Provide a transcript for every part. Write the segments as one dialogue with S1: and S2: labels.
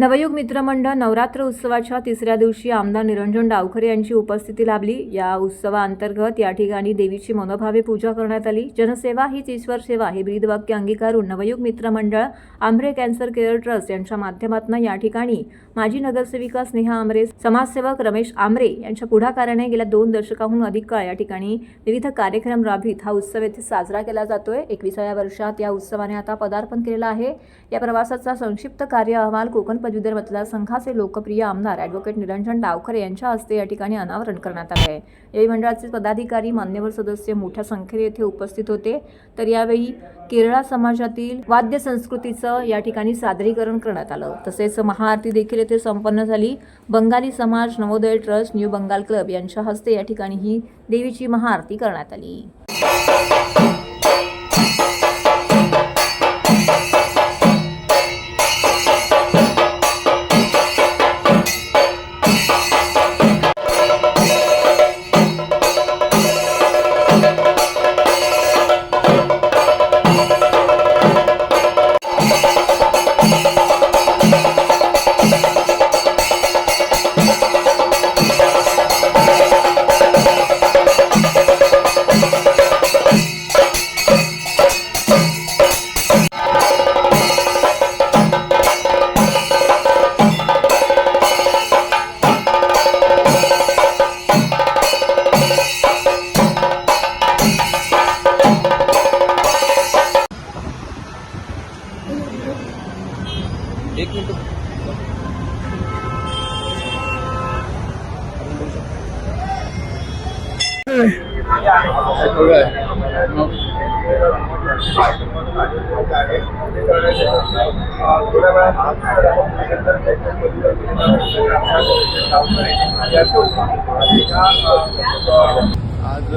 S1: नवयुग मित्रमंडळ नवरात्र उत्सवाच्या तिसऱ्या दिवशी आमदार निरंजन डावखरे यांची उपस्थिती लाभली. या उत्सवाअंतर्गत या ठिकाणी देवीची मनोभावे पूजा करण्यात आली. जनसेवा हीच ईश्वर सेवा हे ब्रीदवाक्य अंगीकारून नवयुग मित्रमंडळ आंबरे कॅन्सर केअर ट्रस्ट यांच्या माध्यमातून या ठिकाणी माजी नगरसेविका स्नेहा आमरे समाजसेवक रमेश आमरे यांच्या पुढाकाराने गेल्या दोन दशकाहून अधिक काळ या ठिकाणी विविध कार्यक्रम राबवित. हा उत्सव येथे साजरा केला जातोय. एकविसाव्या वर्षात या उत्सवाने आता पदार्पण केलेलं आहे. या प्रवासाचा संक्षिप्त कार्य अहवाल कोकण पदवीधर मतदारसंघाचे लोकप्रिय आमदार ॲडव्होकेट निरंजन डावखरे यांच्या हस्ते या ठिकाणी अनावरण करण्यात आले आहे. यावेळी मंडळाचे पदाधिकारी मान्यवर सदस्य मोठ्या संख्येने येथे उपस्थित होते. तर यावेळी केरळा समाजातील वाद्य संस्कृतीचं या ठिकाणी सादरीकरण करण्यात आलं. तसेच महाआरती देखील येथे संपन्न झाली. बंगाली समाज Navodaya trust New Bengal club यांच्या हस्ते या ठिकाणी ही देवीची महाआरती करण्यात आली.
S2: आज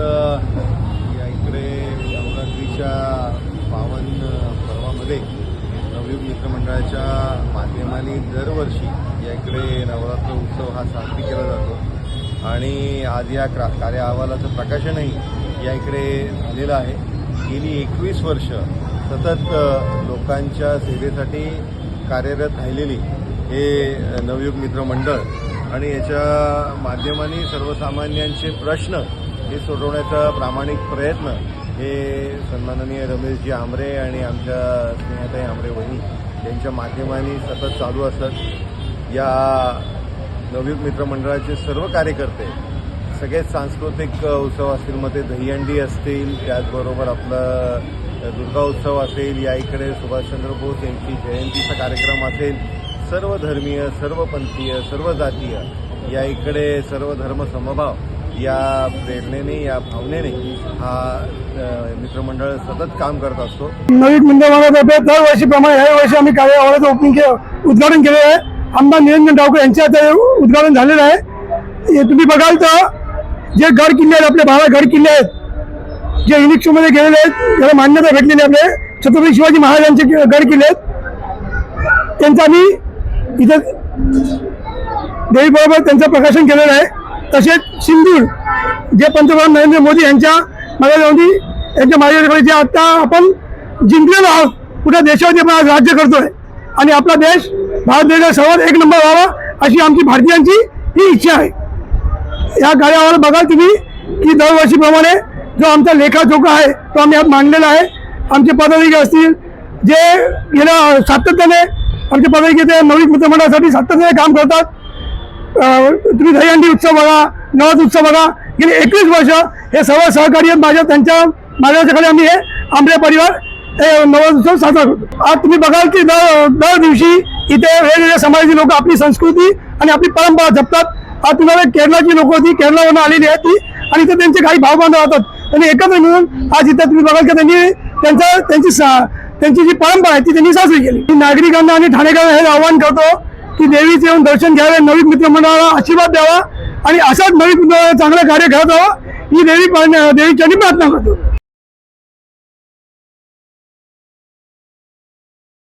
S2: या इकडे नवरात्रीच्या पावन पर्वामध्ये नवयुग मित्रमंडळाच्या माध्यमाने दरवर्षी या इकडे नवरात्र उत्सव हा साजरी केला जातो. आणि आज या क्रा कार्य अहवालाचं प्रकाशनही या इकडे झालेलं आहे. गेली एकवीस वर्ष सतत लोकांच्या सेवेसाठी कार्यरत राहिलेली हे नवयुग मित्र मंडळ आणि याच्या माध्यमाने सर्वसामान्यांचे प्रश्न हे सोडवण्याचा प्रामाणिक प्रयत्न हे सन्माननीय रमेशजी आमरे आणि आमच्या स्नेहाताई आमरे वहिनी यांच्या माध्यमाने सतत चालू असत या नवयुग मित्रमंडळाचे सर्व कार्यकर्ते सगळेच सांस्कृतिक उत्सव असतील मग ते दहीहंडी असतील त्याचबरोबर आपलं दुर्गा उत्सव असेल या इकडे सुभाषचंद्र बोस यांची जयंतीचा कार्यक्रम असेल सर्व धर्मीय सर्व पंथीय सर्व जातीय या इकडे सर्व धर्म समभाव या प्रेरणेने या भावनेने हा मित्रमंडळ सतत काम करत असतो.
S3: नवीन मंदिरामार्फत दरवर्षीप्रमाणे ह्या वर्षी आम्ही कार्य ओपनिंग के उद्घाटन केलेलं आहे. आमदार निरंजन डावकर यांच्या हाते उद्घाटन झालेलं आहे. हे तुम्ही बघाल तर जे गड किल्ले आहेत आपले बारा गड किल्ले आहेत जे इलेक्शनमध्ये गेलेले आहेत त्याला मान्यता भेटलेली आहे आपले छत्रपती शिवाजी महाराजांचे गड किल्ले आहेत. त्यांचा आम्ही इथे देवीबरोबर त्यांचं प्रकाशन केलेलं आहे. तसेच सिंदूर जे पंतप्रधान नरेंद्र मोदी यांच्या मार्गदर्शनाने यांच्या मार्गदर्शनाखाली जे आता आपण जिंकलेलो आहोत कुठल्या देशावरती आपण आज राज्य करतोय. आणि आपला देश भारत देशात सर्वात एक नंबर व्हावा अशी आमची भारतीयांची ही इच्छा आहे. या कार्यावर बघाल तुम्ही की दरवर्षीप्रमाणे जो आमचा लेखाजोखा आहे तो आम्ही आज मांडलेला आहे. आमचे पदाधिकारी असतील जे गेल्या सातत्याने आमचे पदाधिकारी ते नवीन मित्रमंडळासाठी सातत्याने काम करतात. तुम्ही दहीहंडी उत्सव बघा नवाज उत्सव बघा गेली एकवीस वर्ष हे सर्व सहकारी माझ्या त्यांच्या माझ्याच्याकडे आम्ही हे आंबे परिवार हे उत्सव साजरा करतो आज तुम्ही बघाल की दर दर दिवशी इथे वेगवेगळ्या समाजाची लोक आपली संस्कृती आणि आपली परंपरा जपतात. आज तुम्हाला केरळाची लोक होती केरळावरून आलेली आहेत ती. आणि इथे त्यांचे काही भावबांधव राहतात. त्यांनी एकत्र मिळून आज इथे तुम्ही बघाल की त्यांनी त्यांचा त्यांची सा- त्यांची जी परंपरा आहे ती त्यांनी साजरी केली. मी नागरिकांना आणि ठाणेकरांना हे आवाहन करतो की देवीचे येऊन दर्शन घ्यावे नवीन मित्रमंडळाला आशीर्वाद द्यावा आणि असाच नवीन चांगलं कार्य करत राहावं. ही देवी देवीची प्रार्थना करतो.